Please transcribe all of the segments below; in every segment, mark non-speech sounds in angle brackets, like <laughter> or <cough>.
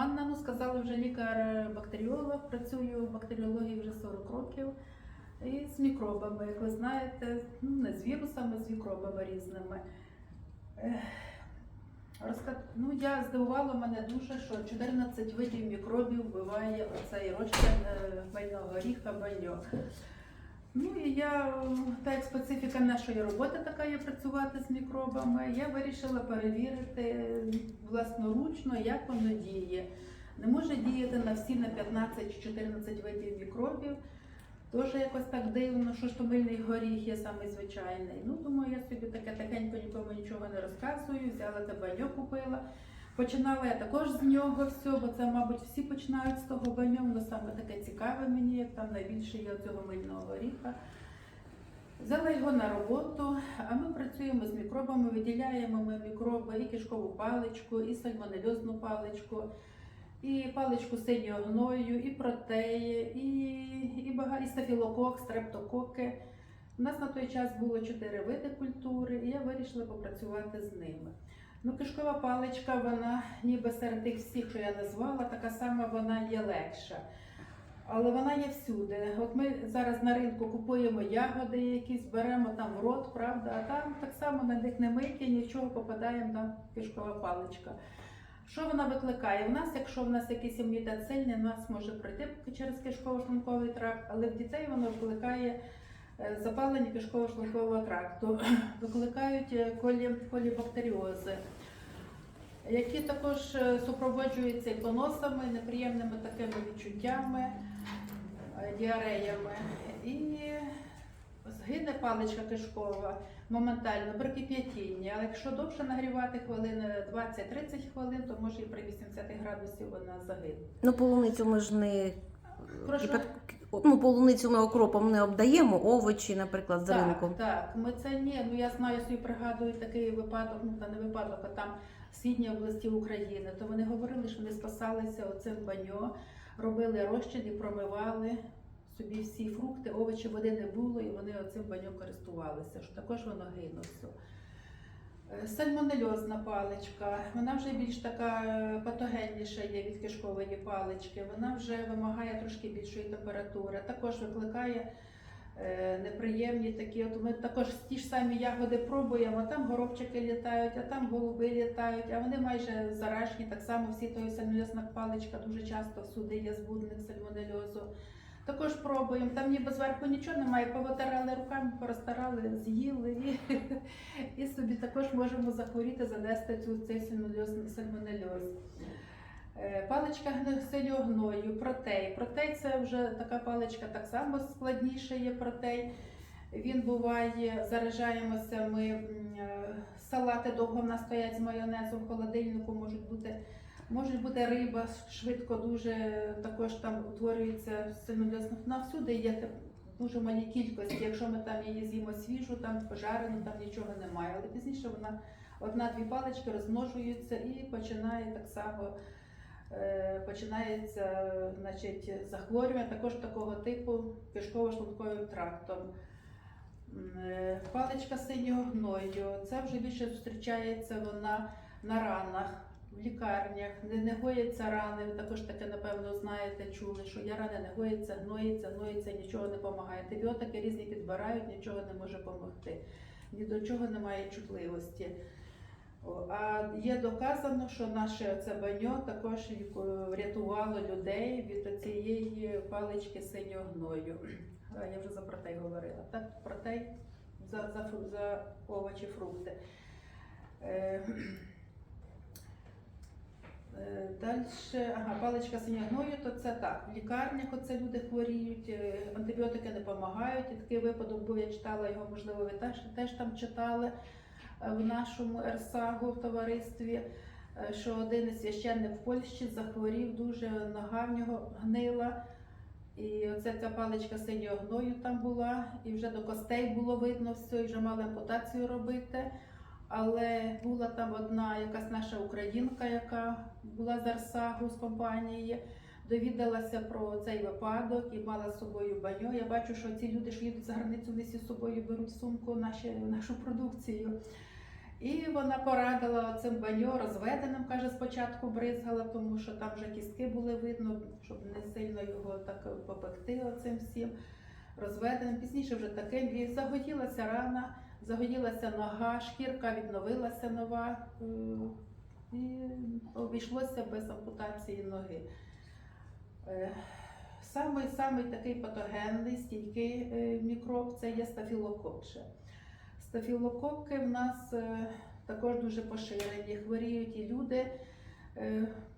притаманна, ну сказали вже лікар-бактеріолог, працюю в бактеріології вже 40 років. І з мікробами, як ви знаєте, ну не з вірусами, з мікробами різними. Ну, я здивувало мене дуже, що 14 видів мікробів вбиває оцей розчин е, хмельного горіха баньо. Ну і я, так специфіка нашої роботи така є працювати з мікробами, я вирішила перевірити власноручно, як воно діє. Не може діяти на всі на 15-14 видів мікробів. Тоже якось так дивно, що ж то мильний горіх є самий звичайний. Ну, думаю, я собі таке тихенько нікому нічого не розказую, взяла те баньо, купила. Починала я також з нього все, бо це, мабуть, всі починають з того баньо, воно саме таке цікаве мені, як там найбільше є цього мильного горіха. Взяла його на роботу, а ми працюємо з мікробами, виділяємо ми мікроби і кишкову паличку, і сальмонельозну паличку, і паличку синього гною, і протеї, і, і, бага, і стафілокок, стрептококи. У нас на той час було чотири види культури, і я вирішила попрацювати з ними. Ну, кишкова паличка, вона ніби серед тих всіх, що я назвала, така сама вона є легша. Але вона є всюди. От ми зараз на ринку купуємо ягоди якісь, беремо там в рот, правда, а там так само на них не миті, нічого попадаємо там кишкова паличка. Що вона викликає? У нас, якщо в нас якийсь імунітет сильний, у нас може пройти через кишково-шлунковий тракт, але в дітей воно викликає запалення кишково-шлункового тракту, <clears throat> викликають е, колі, колібактеріози, які також е, супроводжуються і поносами, неприємними такими відчуттями, е, діареями. І згине паличка кишкова моментально при кип'ятінні, але якщо довше нагрівати хвилин 20-30 хвилин, то може і при 80 градусів вона загине. Ну, полуницю ми ж не Прошу? Ну, полуницю ми окропом не обдаємо, овочі, наприклад, з так, ринку. Так, ми це ні. Ну я знаю, собі пригадую такий випадок, ну та не випадок, а там в східній області України. То вони говорили, що вони спасалися оцим баньо, робили розчин і промивали собі всі фрукти, овочі, води не було, і вони оцим баньом користувалися. Що також воно гинуло. Е, Сальмонельозна паличка, вона вже більш така е, патогенніша є від кишкової палички. Вона вже вимагає трошки більшої температури. Також викликає е, неприємні такі. От ми також ті ж самі ягоди пробуємо. Там горобчики літають, а там голуби літають, а вони майже заражені. Так само всі тої сальмонельозна паличка дуже часто всюди є збудник сальмонельозу. Також пробуємо, там ніби зверху нічого немає, повитирали руками, порозтирали, з'їли і, собі також можемо захворіти, занести цю цей сальмонельоз. Е, Паличка синього гною, протей. Протей це вже така паличка так само складніша є протей. Він буває, заражаємося ми, е, салати довго в нас стоять з майонезом в холодильнику, можуть бути Може бути риба швидко дуже також там утворюється сильнодосно. На всюди є дуже малі кількості. Якщо ми там її з'їмо свіжу, там пожарену, там нічого немає. Але пізніше вона одна-дві палички розмножуються і починає так само. е, Починається значить, захворювання також такого типу кишково-шлунковим трактом. Е, Паличка синього гною. Це вже більше зустрічається вона на ранах в лікарнях, не, не гояться рани. Ви також таке, напевно, знаєте, чули, що є рани, не гояться, гноїться, гноїться, нічого не допомагає. Антибіотики різні підбирають, нічого не може допомогти. Ні до чого немає чутливості. А є доказано, що наше це баньо також ліку- врятувало людей від цієї палички синього гною. Я вже за протей говорила. Так, протей за, за, за овочі, фрукти. Е, Далі, ага, паличка синягною, то це так. В лікарнях оце люди хворіють, е, антибіотики не допомагають. І такий випадок був, я читала його, можливо, ви теж, теж там читали е, в нашому РСАГу в товаристві, що один священник в Польщі захворів дуже, нога в нього гнила. І оце ця паличка синього гною там була, і вже до костей було видно все, і вже мали ампутацію робити. Але була там одна якась наша українка, яка була з Арсагу з компанії, довідалася про цей випадок і мала з собою баньо. Я бачу, що ці люди, що їдуть за границю, вони з собою беруть сумку наші, нашу продукцію. І вона порадила цим баньо розведеним, каже, спочатку бризгала, тому що там вже кістки були видно, щоб не сильно його так попекти оцим всім. Розведеним, пізніше вже таким. І загоїлася рана, загоїлася нога, шкірка відновилася нова. е, І обійшлося без ампутації ноги. Е, Самий самий такий патогенний стійкий е, мікроб це є стафілокок. ще. Стафілококи в нас також дуже поширені. Хворіють і люди.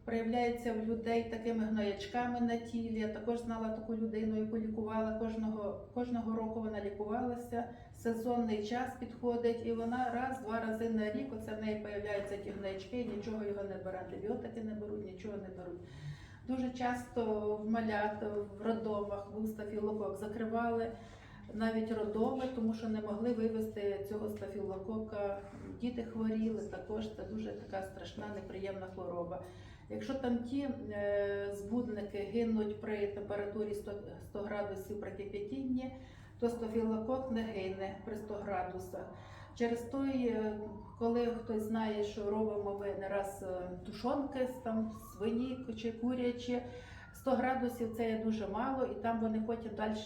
Проявляються в людей такими гноячками на тілі. Я також знала таку людину, яку лікувала кожного, кожного року. Вона лікувалася. Сезонний час підходить, і вона раз-два рази на рік. Оце в неї появляються ті гноячки, нічого його не бере, антибіотики не беруть, нічого не беруть. Дуже часто в малят, в роддомах був стафілокок закривали навіть родоми, тому що не могли вивезти цього стафілокока. Діти хворіли, також це дуже така страшна, неприємна хвороба. Якщо там ті е, збудники гинуть при температурі 100, 100 градусів при кип'ятінні, то стафілокок не гине при 100 градусах. Через той, е, коли хтось знає, що робимо ми не раз е, тушонки там свині чи курячі, 100 градусів це є дуже мало, і там вони потім далі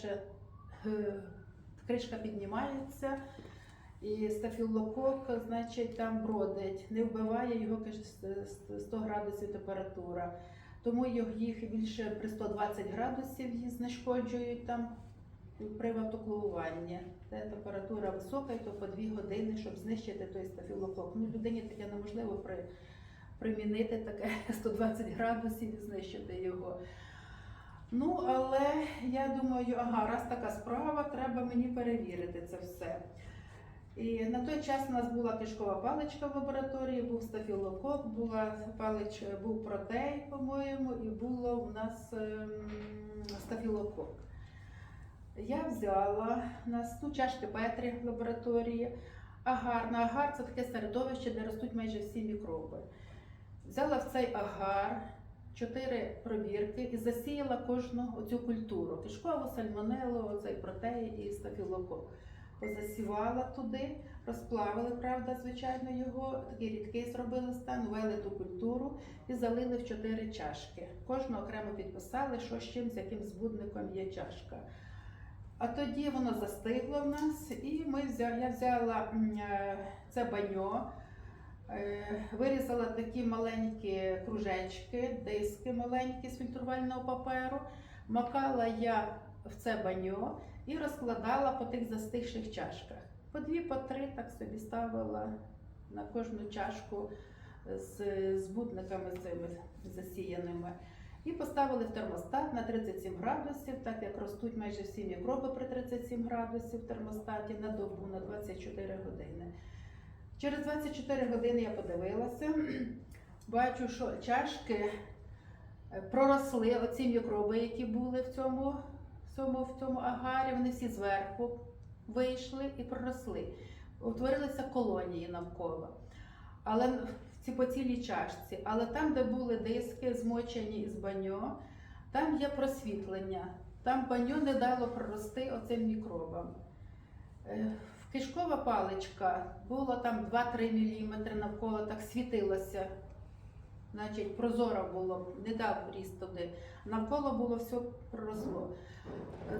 кришка піднімається. І стафілокок, значить, там бродить, не вбиває його каже, 100 градусів температура. Тому їх- більше при 120 градусів знешкоджують там при ватоклуванні. Де температура висока, і то по 2 години, щоб знищити той стафілокок. Ну, людині таке неможливо при, примінити таке <laughs> 120 градусів і знищити його. Ну, але я думаю, ага, раз така справа, треба мені перевірити це все. І на той час у нас була кишкова паличка в лабораторії, був стафілокок, була палич, був протей, по-моєму, і було у нас ем, стафілокок. Я взяла у нас ну, чашки Петрі в лабораторії, агар. На агар це таке середовище, де ростуть майже всі мікроби. Взяла в цей агар чотири пробірки і засіяла кожну оцю культуру: кишкову, сальмонелу, оцей протей і стафілокок. Позасівала туди, розплавили, правда, звичайно, його, такий рідкий зробили стан, ввели ту культуру і залили в чотири чашки. Кожну окремо підписали, що з чим, з яким збудником є чашка. А тоді воно застигло в нас, і ми взяли, я взяла е, це баньо, е, вирізала такі маленькі кружечки, диски маленькі з фільтрувального паперу, макала я в це баньо і розкладала по тих застигших чашках. По дві, по три так собі ставила на кожну чашку з збутниками цими засіяними. І поставили в термостат на 37 градусів, так як ростуть майже всі мікроби при 37 градусів в термостаті на добу на 24 години. Через 24 години я подивилася, <clears throat> бачу, що чашки проросли оці мікроби, які були в цьому, цьому, в цьому агарі, вони всі зверху вийшли і проросли. Утворилися колонії навколо. Але ці по цілій чашці. Але там, де були диски змочені із баньо, там є просвітлення. Там баньо не дало прорости оцим мікробам. Е, Кишкова паличка було там 2-3 мм навколо, так світилося. Значить, прозоро було, не дав ріст туди. Навколо було все проросло.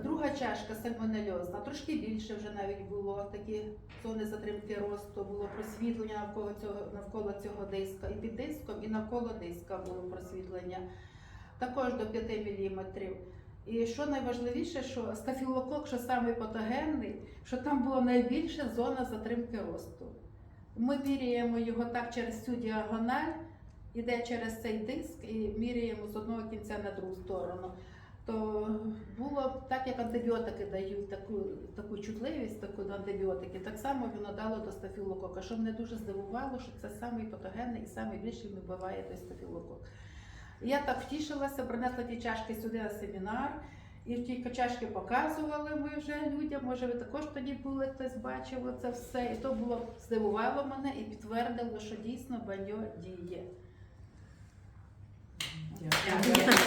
Друга чашка сальмонельозна, трошки більше вже навіть було такі зони затримки росту, було просвітлення навколо цього, навколо цього диска. І під диском, і навколо диска було просвітлення. Також до 5 мм. І що найважливіше, що стафілокок, що самий патогенний, що там була найбільша зона затримки росту. Ми міряємо його так через цю діагональ, іде через цей диск і міряємо з одного кінця на другу сторону. То було так, як антибіотики дають таку, таку чутливість, таку антибіотики, так само воно дало до стафілокока, що мене дуже здивувало, що це самий патогенний і найбільший вбиває той стафілокок. Я так втішилася, принесла ті чашки сюди на семінар, і в ті чашки показували ми вже людям. Може, ви також тоді були, хтось бачив це все. І то було здивувало мене і підтвердило, що дійсно баньо діє. 两个